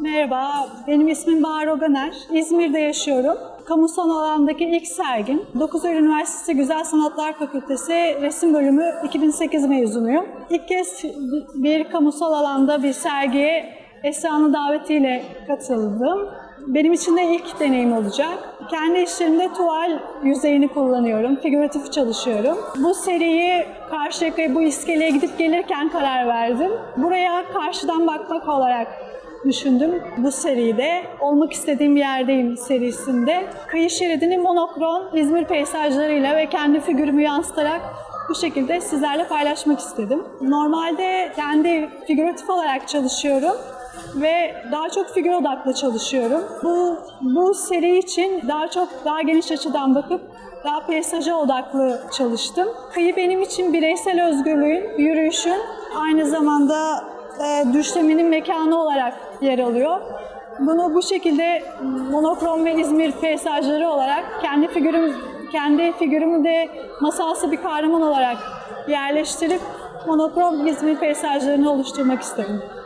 Merhaba, benim ismim Bahar Oganer. İzmir'de yaşıyorum. Kamusal alandaki ilk sergim. 9 Eylül Üniversitesi Güzel Sanatlar Fakültesi Resim Bölümü 2008 mezunuyum. İlk kez bir kamusal alanda bir sergiye Esra'nın davetiyle katıldım. Benim için de ilk deneyim olacak. Kendi işlerimde tuval yüzeyini kullanıyorum. Figüratif çalışıyorum. Bu seriyi Karşıyaka'ya bu iskeleye gidip gelirken karar verdim. Buraya karşıdan bakmak olarak düşündüm bu seride. Olmak istediğim yerdeyim serisinde. Kıyı şeridini monokron İzmir peyzajlarıyla ve kendi figürümü yansıtarak bu şekilde sizlerle paylaşmak istedim. Normalde kendi figüratif olarak çalışıyorum ve daha çok figür odaklı çalışıyorum. Bu bu seri için daha çok daha geniş açıdan bakıp daha peysaja odaklı çalıştım. Kıyı benim için bireysel özgürlüğün, yürüyüşün aynı zamanda e, mekanı olarak yer alıyor. Bunu bu şekilde monokrom ve İzmir peyzajları olarak kendi figürüm kendi figürümü de masalsı bir kahraman olarak yerleştirip monokrom İzmir peyzajlarını oluşturmak istedim.